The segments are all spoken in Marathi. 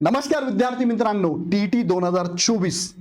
नमस्कार विद्यार्थी मित्रांनो टी टी दोन हजार चोवीस.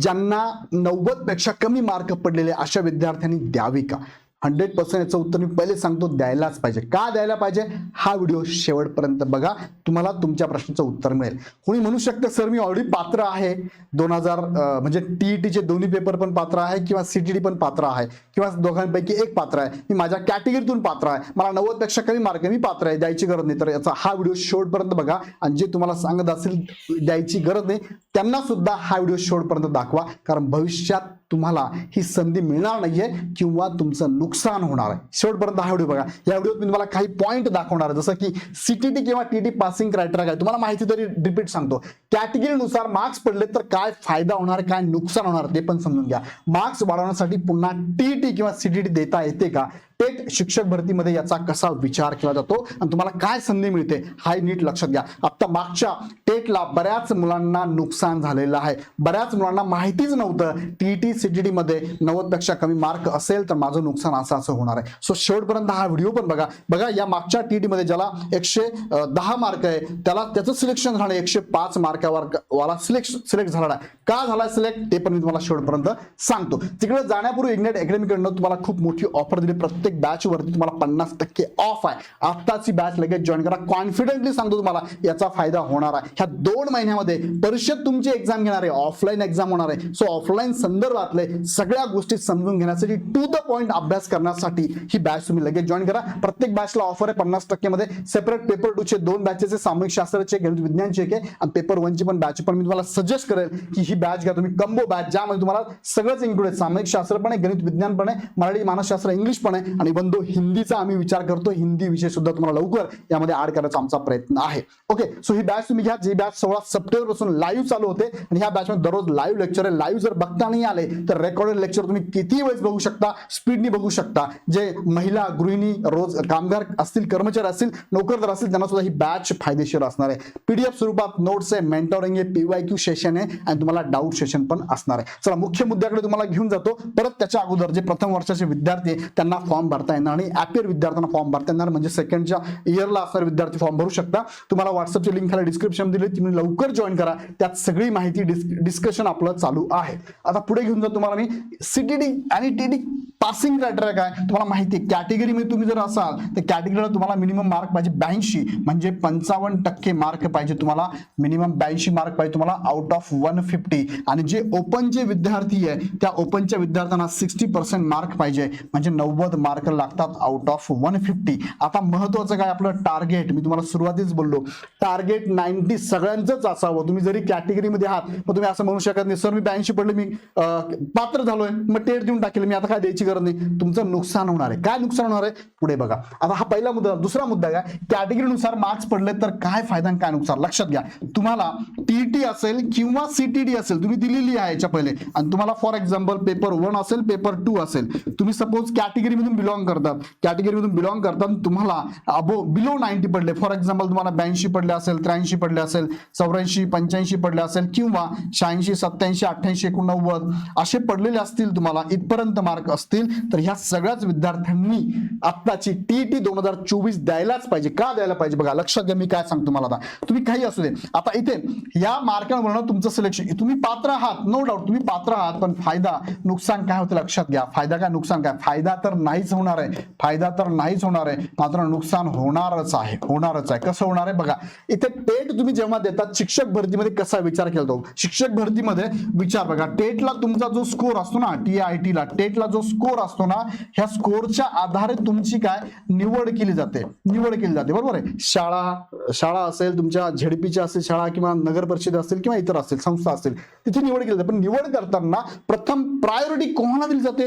ज्यांना नव्वदपेक्षा कमी मार्क पडलेले अशा विद्यार्थ्यांनी द्यावी का? हंड्रेड पर्सेंट याचं उत्तर मी पहिले सांगतो द्यायलाच पाहिजे. का द्यायला पाहिजे? हा व्हिडिओ शेवटपर्यंत बघा तुम्हाला तुमच्या प्रश्नाचं उत्तर मिळेल. कोणी म्हणू शकतं सर मी ऑलरेडी पात्र आहे. दोन हजार म्हणजे टीईटीचे दोन्ही पेपर पण पात्र आहे किंवा सीटीडी पण पात्र आहे किंवा दोघांपैकी एक पात्र आहे. मी माझ्या कॅटेगरीतून पात्र आहे. मला नव्वदपेक्षा कमी मार्क मी पात्र आहे द्यायची गरज नाही. तर याचा हा व्हिडिओ शेवटपर्यंत बघा. आणि जे तुम्हाला सांगत असेल द्यायची गरज नाही त्यांना सुद्धा हा व्हिडिओ शेवटपर्यंत दाखवा. कारण भविष्यात तुम्हाला ही संधी मिळणार नाहीये किंवा तुमचं नुकसान होणार आहे. शेवटपर्यंत हा व्हिडिओ बघा. या व्हिडिओत मी तुम्हाला काही पॉईंट दाखवणार आहे. जसं की सीटीटी किंवा टीटी पासिंग क्रायटेरिया काय? तुम्हाला माहिती तरी रिपीट सांगतो. कॅटेगरीनुसार मार्क्स पडले तर काय फायदा होणार काय नुकसान होणार ते पण समजून घ्या. मार्क्स वाढवण्यासाठी पुन्हा टीटी किंवा सीटीटी देता येते का? टेट शिक्षक भरतीमध्ये याचा कसा विचार केला जातो? आणि तुम्हाला काय संधी मिळते? हा नीट लक्षात घ्या. आता मागच्या टेटला बऱ्याच मुलांना नुकसान झालेलं आहे. बऱ्याच मुलांना माहितीच नव्हतं. टीईटी सीटीटी मध्ये नव्वदपेक्षा कमी मार्क असेल तर माझं नुकसान असं असं होणार आहे. सो शेवटपर्यंत हा व्हिडिओ पण बघा. बघा या मागच्या टी मध्ये ज्याला एकशे दहा मार्क आहे त्याला त्याचं सिलेक्शन झालं एकशे पाच मार्कावर वाला सिलेक्ट सिलेक्ट झाला आहे. का झाला सिलेक्ट ते पण मी तुम्हाला शेवटपर्यंत सांगतो. तिकडे जाण्यापूर्वी इग्नेट अकॅडमीकडनं तुम्हाला खूप मोठी ऑफर दिली. प्रत्येक बॅच वरती तुम्हाला पन्नास टक्के ऑफ आहे. आत्ताची बॅच लगेच जॉईन करा. कॉन्फिडेंटली सांगतो तुम्हाला याचा फायदा होणार आहे. ह्या दोन महिन्यामध्ये परिषद तुमची एक्झाम घेणार आहे ऑफलाईन एक्झाम होणार आहे. सो ऑफलाईन संदर्भातले सगळ्या गोष्टी समजून घेण्यासाठी टू द पॉईंट अभ्यास करण्यासाठी ही बॅच तुम्ही लगेच जॉईन करा. प्रत्येक बॅचला ऑफर आहे पन्नास टक्केमध्ये सेपरेट पेपर टू चे दोन बॅचेस सामूहिक शास्त्राचे गणित विज्ञानचे एक आहे. आणि पेपर वनची पण बॅच पण मी तुम्हाला सजेस्ट करेल की ही बॅच घ्या. तुम्ही कंबो बॅच ज्यामध्ये तुम्हाला सगळंच इन्क्लूड आहे. सामूहिक शास्त्र पण आहे गणित विज्ञान पण आहे मराठी मानसशास्त्र इंग्लिश पण आहे. आणि बंधू हिंदीचा आम्ही विचार करतो. हिंदी विषय सुद्धा तुम्हाला लवकर यामध्ये ऍड करायचा आमचा प्रयत्न आहे. ओके सो ही बॅच तुम्ही घ्या. जी बॅच सोळा सप्टेंबरपासून लाईव्ह चालू होते. आणि ह्या बॅचमध्ये दररोज लाईव्ह लेक्चर आहे. लाईव्ह जर बघता नाही आले तर रेकॉर्डेड लेक्चर तुम्ही किती वेळेस बघू शकता? स्पीडनी बघू शकता. जे महिला गृहिणी रोज कामगार असतील कर्मचारी असतील नोकरदार असतील त्यांना सुद्धा ही बॅच फायदेशीर असणार आहे. पीडीएफ स्वरूपात नोट्स आहे मेंटोरिंग आहे पीवाय क्यू सेशन आहे आणि तुम्हाला डाऊट सेशन पण असणार आहे. चला मुख्य मुद्द्याकडे तुम्हाला घेऊन जातो. परत त्याच्या अगोदर जे प्रथम वर्षाचे विद्यार्थी त्यांना फॉर्म भरता येणार आणि ॲपियर विद्यार्थ्यांना फॉर्म भरता येणार. म्हणजे सेकंडच्या इयरला असणारे विद्यार्थी फॉर्म भरू शकता. तुम्हाला व्हॉट्सअपची लिंक खाली डिस्क्रिप्शन दिली. तुम्ही लवकर जॉईन करा. त्यात सगळी माहिती डिस्कशन आपलं चालू आहे. आता पुढे घेऊन जातो तुम्हाला मी सीटीडी आणि टीडी पासिंग क्रायटेरिया काय? तुम्हाला माहिती आहे कॅटेगरीमध्ये तुम्ही जर असाल तर कॅटेगरीला तुम्हाला मिनिमम मार्क पाहिजे ब्याऐंशी. म्हणजे पंचावन्न टक्के मार्क पाहिजे तुम्हाला. मिनिमम ब्याऐंशी मार्क पाहिजे तुम्हाला आउट ऑफ वन फिफ्टी आणि जे ओपनचे विद्यार्थी आहे त्या ओपनच्या विद्यार्थ्यांना सिक्स्टी पर्सेंट मार्क पाहिजे. म्हणजे नव्वद मार्क लागतात आउट ऑफ वन फिफ्टी आता महत्वाचं काय आपलं टार्गेट मी तुम्हाला सुरुवातीच बोललो. टार्गेट नाईन्टी सगळ्यांचंच असावं. तुम्ही जरी कॅटेगरीमध्ये आहात मग तुम्ही असं म्हणू शकत नाही सर मी ब्याऐंशी पडले मी पात्र झालोय. मग टेट देऊन टाकेल. मी आता काय द्यायची गरज नाही तुमचं नुकसान होणार आहे. काय नुकसान होणार आहे? पुढे बघा. आता हा पहिला मुद्दा दुसरा मुद्दा काय? कॅटेगरीनुसार मार्क्स पडले तर काय फायदा काय नुकसान? लक्षात घ्या. तुम्हाला टीईटी असेल किंवा सीटीडी असेल तुम्ही दिलेली आहे याच्या पहिले. आणि तुम्हाला फॉर एक्झाम्पल पेपर वन असेल पेपर टू असेल. तुम्ही सपोज कॅटेगरीमधून बिलॉंग करतात. कॅटेगरीमधून बिलॉंग करतात तुम्हाला अबो बिलो नाईन्टी पडले. फॉर एक्झाम्पल तुम्हाला ब्याऐंशी पडले असेल त्र्याऐंशी पडले असेल चौऱ्याऐंशी पंच्याऐंशी पडले असेल किंवा शहाऐंशी सत्याऐंशी अठ्ठ्याऐंशी एकोणनव्वद असे पडलेले असतील तुम्हाला इथपर्यंत मार्क असतील. असतील तर ह्या सगळ्याच विद्यार्थ्यांनी आत्ताची टीईटी दोन हजार चोवीस द्यायलाच पाहिजे. का द्यायला पाहिजे? बघा लक्षात घ्या मी काय सांगतो तुम्हाला आता. तुम्ही काही असू दे. आता इथे या मार्कांवरनं तुमचं सिलेक्शन तुम्ही पात्र आहात नो डाऊट तुम्ही पात्र आहात पण फायदा नुकसान काय होतं लक्षात घ्या. फायदा काय नुकसान काय? फायदा तर नाहीच होणार आहे. फायदा तर नाहीच होणार आहे. मात्र नुकसान होणारच आहे. होणारच आहे. कसं होणार आहे? बघा इथे टेट तुम्ही जेव्हा देतात शिक्षक भरतीमध्ये कसा विचार केला जातो? शिक्षक भरतीमध्ये विचार बघा. टेटला तुमचा जो स्कोर असतो ना टी आय टीला टेटला जो स्कोर असतो ना ह्या स्कोरच्या आधारे तुमची काय? निवड केली जाते. निवड केली जाते. बरोबर आहे? शाळा शाळा असेल तुमच्या झेडपीच्या असेल शाळा किंवा नगर परिषद असेल किंवा इतर असेल संस्था असेल तिथे निवड केली जाते. पण निवड करताना प्रथम प्रायोरिटी कोणाला दिली जाते?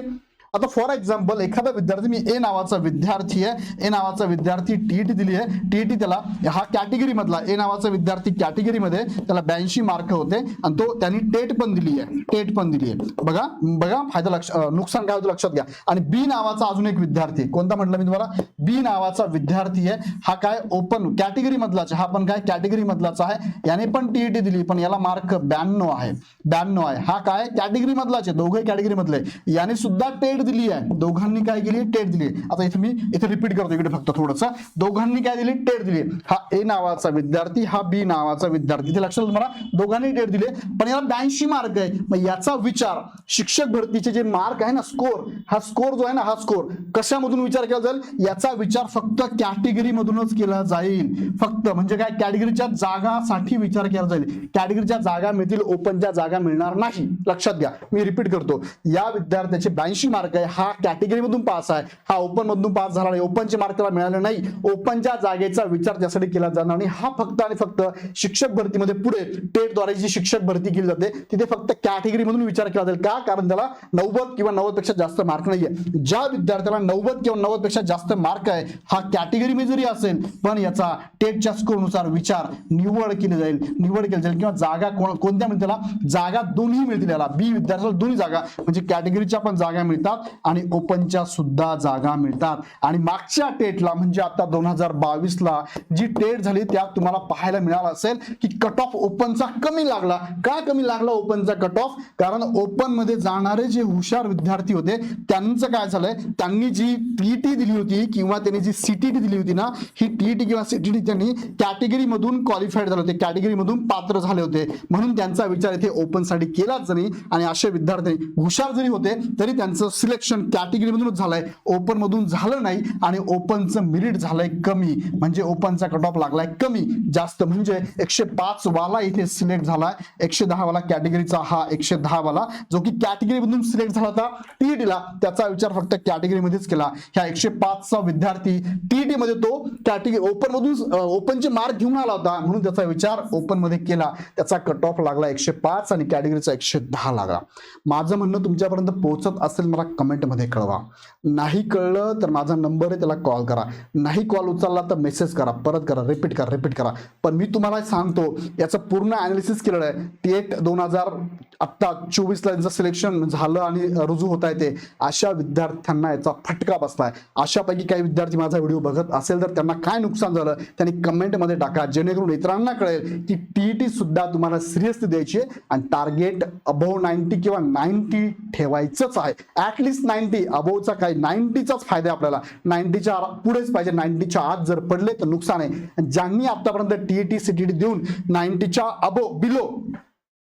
आता फॉर एक्झाम्पल एखादा विद्यार्थी मी ए नावाचा विद्यार्थी आहे ए नावाचा विद्यार्थी टीईटी दिली आहे. टीईटी त्याला हा कॅटेगरीमधला ए नावाचा विद्यार्थी कॅटेगरीमध्ये त्याला ब्याऐंशी मार्क होते. आणि तो त्यांनी टेट पण दिली आहे. टेट पण दिली आहे. बघा बघा फायदा लक्ष नुकसान काय होतं लक्षात घ्या. आणि बी नावाचा अजून एक विद्यार्थी आहे. कोणता म्हटलं मी तुम्हाला? बी नावाचा विद्यार्थी आहे. हा काय ओपन कॅटेगरी मधलाच हा पण काय कॅटेगरी मधलाच आहे. याने पण टीईटी दिली पण याला मार्क ब्याण्णव आहे. ब्याण्णव आहे. हा काय? कॅटेगरी मधलाच आहे. दोघे कॅटेगरी मधले. याने सुद्धा टेट दिली आहे दोघांनी काय केली? टेट दिली आता इथे मी इथे रिपीट करतो इकडे फक्त थोडंसं. दोघांनी काय दिली? टेट दिली. हा ए नावाचा विद्यार्थी हा बी नावाचा विद्यार्थी. इथे लक्षात तुम्हाला दोघांनी टेट दिले. पण याला ब्याऐंशी मार्क आहे. मग याचा विचार शिक्षक भरतीचे जे मार्क आहे ना स्कोर हा स्कोर जो आहे ना हा स्कोर कशामधून विचार केला जाईल? याचा विचार फक्त कॅटेगरी मधूनच केला जाईल. फक्त म्हणजे काय? कॅटेगरीच्या जागासाठी विचार केला जाईल. कॅटेगरीच्या जागा मिळतील ओपनच्या जागा मिळणार नाही. लक्षात घ्या. मी रिपीट करतो. या विद्यार्थ्याचे ब्याऐंशी मार्क आहे. हा कॅटेगरीमधून पास आहे. हा ओपन मधून पास झाला नाही. ओपनचे मार्क त्याला मिळाले नाही. ओपनच्या जागेचा विचार त्यासाठी केला जाणार आणि हा फक्त आणि फक्त शिक्षक भरतीमध्ये पुढे टेटद्वारे जी शिक्षक भरती केली जाते तिथे फक्त कॅटेगरीमधून विचार केला जाईल. का? कारण त्याला नव्वद किंवा नव्वदपेक्षा जास्त मार्क नाहीये. ज्या विद्यार्थ्याला नव्वद किंवा नव्वदपेक्षा जास्त मार्क आहे हा कॅटेगरी मध्ये जरी असेल पण याचा टेटच्या स्कोरनुसार विचार निवड केली जाईल. निवड केली जाईल. किंवा जागा कोण- कोणत्या मिळतील त्याला जागा दोन्ही मिळतील याला. बी विद्यार्थ्याला दोन्ही जागा म्हणजे कॅटेगरीच्या पण जागा मिळतात. आणि ओपनच्या सुद्धा जागा मिळतात. आणि मागच्या टेटला म्हणजे आता दोन हजार बावीसला जी टेट झाली त्यात तुम्हाला पाहायला मिळालं असेल की कट ऑफ ओपनचा कमी लागला. का कमी लागला ओपनचा कट ऑफ कारण ओपनमध्ये जाणारे जे हुशार विद्यार्थी होते त्यांचं काय झालंय? त्यांनी जी टीईटी दिली होती किंवा त्यांनी जी सीटीटी दिली होती ना ही टीईटी किंवा सीटीटी त्यांनी कॅटेगरीमधून क्वालिफाईड झाले होते कॅटेगरी मधून पात्र झाले होते. म्हणून त्यांचा विचार इथे ओपनसाठी केलाच नाही. आणि असे विद्यार्थी हुशार जरी होते तरी त्यांचं सिलेक्शन कॅटेगरीमधूनच झालंय. ओपनमधून झालं नाही आणि ओपनचं मिरिट झालंय कमी. म्हणजे ओपनचा कट ऑफ लागलाय कमी. जास्त म्हणजे एकशे पाच वाला इथे सिलेक्ट झालाय. एकशे दहा वाला कॅटेगरीचा हा एकशे दहा वाला. जो की कॅटेगरी मधून सिलेक्ट झाला होता टीईटीला त्याचा विचार फक्त कॅटेगरी मध्येच केला. ह्या एकशे पाचचा विद्यार्थी टीईटी मध्ये तो कॅटेगरी ओपन मधून ओपनचे मार्क घेऊन आला होता. म्हणून त्याचा विचार ओपनमध्ये केला. त्याचा कट ऑफ लागला एकशे पाच आणि कॅटेगरीचा एकशे दहा लागला. माझं म्हणणं तुमच्यापर्यंत पोहोचत असेल मला कमेंटमध्ये कळवा. नाही कळलं तर माझा नंबर आहे त्याला कॉल करा. नाही कॉल उचलला तर मेसेज करा. परत करा. रिपीट करा. रिपीट करा. पण मी तुम्हाला सांगतो याचं पूर्ण अनालिसिस केलेलं आहे. टेट दोन हजार आत्ता चोवीसला यांचं सिलेक्शन झालं आणि रुजू होत आहे ते. अशा विद्यार्थ्यांना याचा फटका बसलाय. अशापैकी काही विद्यार्थी माझा व्हिडिओ बघत असेल तर त्यांना काय नुकसान झालं त्यांनी कमेंटमध्ये टाका. जेणेकरून इतरांना कळेल की टी टी सुद्धा तुम्हाला सिरियसली द्यायची आणि टार्गेट अबव्ह नाईन्टी किंवा नाईन्टी ठेवायचंच आहे. ॲटलिस्ट नाईन्टी अबोवचा काही नाईन्टीचाच फायदा आहे आपल्याला. नाईन्टीच्या पुढेच पाहिजे. नाईन्टीच्या आत जर पडले तर नुकसान आहे. ज्यांनी आतापर्यंत टीईटी सीटीटी देऊन नाईन्टीच्या अबो बिलो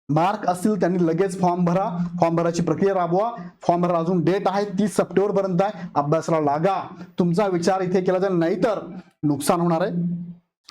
मार्क असतील त्यांनी लगेच फॉर्म भरा. फॉर्म भराची प्रक्रिया राबवा. फॉर्म भरा अजून डेट आहे. तीस सप्टेंबर पर्यंत आहे. अभ्यासाला लागा. तुमचा विचार इथे केला जाईल. नाहीतर नुकसान होणार आहे.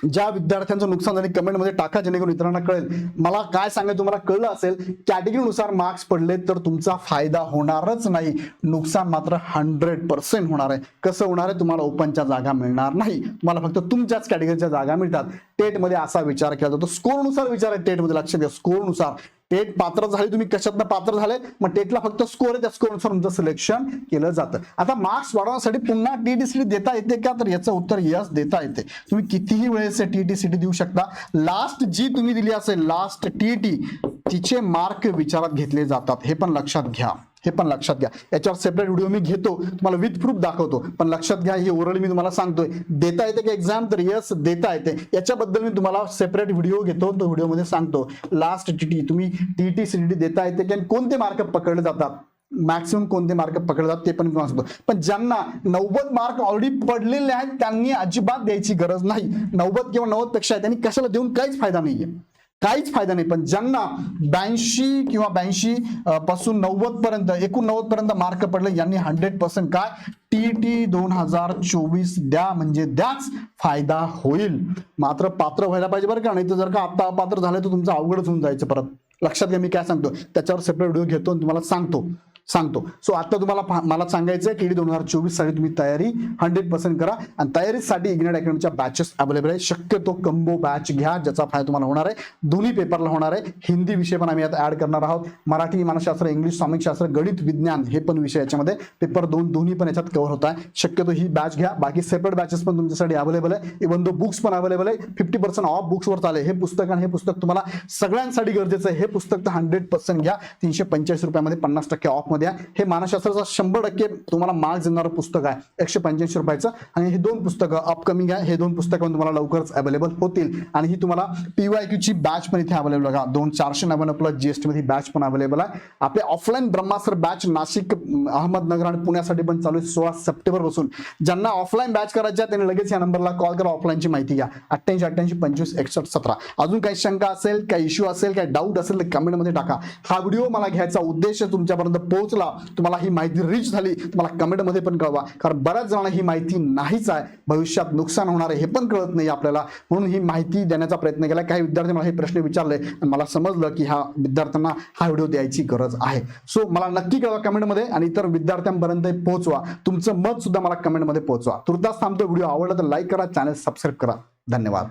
ज्या विद्यार्थ्यांचं नुकसान झाले कमेंटमध्ये टाका जेणेकरून इतरांना कळेल. मला काय सांगायचं तुम्हाला कळलं असेल कॅटेगरीनुसार मार्क्स पडले तर तुमचा फायदा होणारच नाही. नुकसान मात्र हंड्रेड पर्सेंट होणार आहे. कसं होणार आहे? तुम्हाला ओपनच्या जागा मिळणार नाही. तुम्हाला फक्त तुमच्याच कॅटेगरीच्या जागा मिळतात. टेटमध्ये असा विचार केला जातो. स्कोरनुसार विचार आहे टेटमध्ये लक्ष द्या स्कोरनुसार. टेट पात्र झाले तुम्ही कशातनं पात्र झाले? मग टेटला फक्त स्कोर आहे त्या स्कोरनुसार तुमचं सिलेक्शन केलं जातं. आता मार्क्स वाढवण्यासाठी पुन्हा टीटी सी देता येते का? तर याचं उत्तर यस देता येते. तुम्ही कितीही वेळेस टीटी सीटी देऊ शकता. लास्ट जी तुम्ही दिली असेल लास्ट टी टी तिचे मार्क विचारात घेतले जातात. हे पण लक्षात घ्या. हे पण लक्षात घ्या. याच्यावर सेपरेट व्हिडिओ मी घेतो तुम्हाला विथ प्रूफ दाखवतो. पण लक्षात घ्या ही ओरल मी तुम्हाला सांगतोय. देता येते का एक्झाम तर यस देता येते. याच्याबद्दल मी तुम्हाला सेपरेट व्हिडिओ घेतो तो व्हिडिओमध्ये सांगतो. लास्ट टीटी तुम्ही टीटी सीटी देता येते की आणि कोणते मार्क पकडले जातात? मॅक्सिमम कोणते मार्क पकडले जातात ते पण मी सांगतो. पण ज्यांना नव्वद मार्क ऑलरेडी पडलेले आहेत त्यांनी अजिबात द्यायची गरज नाही. नव्वद किंवा नव्वदपेक्षा आहे त्यांनी कशाला देऊन काहीच फायदा नाहीये. काहीच फायदा नाही. पण ज्यांना ब्याऐंशी किंवा ब्याऐंशी पासून नव्वद पर्यंत एकूण नव्वद पर्यंत मार्क पडले यांनी हंड्रेड पर्सेंट काय? टी टी दोन हजार चोवीस द्या म्हणजे द्याच फायदा होईल. मात्र पात्र व्हायला पाहिजे बरं का? नाही तर जर का आता पात्र झालं तर तुमचं अवघडच होऊन जायचं परत. लक्षात घ्या मी काय सांगतो. त्याच्यावर सेपरेट व्हिडिओ घेतो आणि तुम्हाला सांगतो. सांगतो. सो आता तुम्हाला मला सांगायचं आहे की डी दोन हजार चोवीससाठी तुम्ही तयारी हंड्रेड पर्सेंट करा. आणि तयारीसाठी इग्नेट अकॅडमीच्या बॅचेस अवेलेबल आहे शक्यतो कंबो बॅच घ्या ज्याचा फायदा तुम्हाला होणार आहे. दोन्ही पेपरला होणार आहे. हिंदी विषय पण आम्ही आता ऍड करणार आहोत. मराठी मानसशास्त्र इंग्लिश सामिकशास्त्र गणित विज्ञान हे पण विषय याच्यामध्ये पेपर दोन दोन्ही पण याच्यात कव्हर होत आहे. शक्यतो ही बॅच घ्या. बाकी सेपरेट बॅचेस पण तुमच्यासाठी अवेलेबल आहे. इवन दो बुक्स पण अवेलेबल आहे फिफ्टी पर्सेंट ऑफ बुक्सवर चालेल. हे पुस्तक आणि हे पुस्तक तुम्हाला सगळ्यांसाठी गरजेचं आहे. हे पुस्तक तर हंड्रेड पर्सेंट घ्या. तीनशे पंचेचाळीस रुपयामध्ये पन्नास टक्के ऑफ स्टॉकमध्ये आहे. हे मानसशास्त्राचं शंभर टक्के तुम्हाला मार्क्स देणारं पुस्तक आहे. एकशे पंच्याऐंशी रुपयाचं. आणि हे दोन पुस्तकं अपकमिंग आहे. हे दोन पुस्तकं तुम्हाला लवकरच अवेलेबल होतील. आणि ही तुम्हाला पीवाय क्यूची बॅच पण इथे अवेलेबल आहे. दोन चारशे नव्याण्णव प्लस जीएसटी मध्ये बॅच पण अवेलेबल आहे. आपले ऑफलाईन ब्रह्मास्त्र बॅच नाशिक अहमदनगर आणि पुण्यासाठी पण चालू आहे. सोळा सप्टेंबरपासून. ज्यांना ऑफलाईन बॅच करायच्या त्यांनी लगेच या नंबरला कॉल करा. ऑफलाईनची माहिती घ्या. अठ्ठ्याऐंशी अठ्ठ्याऐंशी पंचवीस एकसष्ट सतरा. अजून काही शंका असेल काही इश्यू असेल काही डाऊट असेल तर कमेंटमध्ये टाका. हा व्हिडिओ मला घ्यायचा उद्देश तुमच्यापर्यंत पोहोचला. तुम्हाला ही माहिती रिच झाली. तुम्हाला कमेंटमध्ये पण कळवा. कारण बऱ्याच जणांना ही माहिती नाहीच आहे. भविष्यात नुकसान होणार आहे हे पण कळत नाही आपल्याला. म्हणून ही माहिती देण्याचा प्रयत्न केला. काही विद्यार्थी मला हे प्रश्न विचारले. आणि मला समजलं की ह्या विद्यार्थ्यांना हा व्हिडिओ द्यायची गरज आहे. सो मला नक्की कळवा कमेंटमध्ये आणि इतर विद्यार्थ्यांपर्यंत पोहोचवा. तुमचं मत सुद्धा मला कमेंटमध्ये पोहोचवा. तुर्तास थांबतो व्हिडिओ आवडला तर लाईक करा. चॅनल सबस्क्राईब करा. धन्यवाद.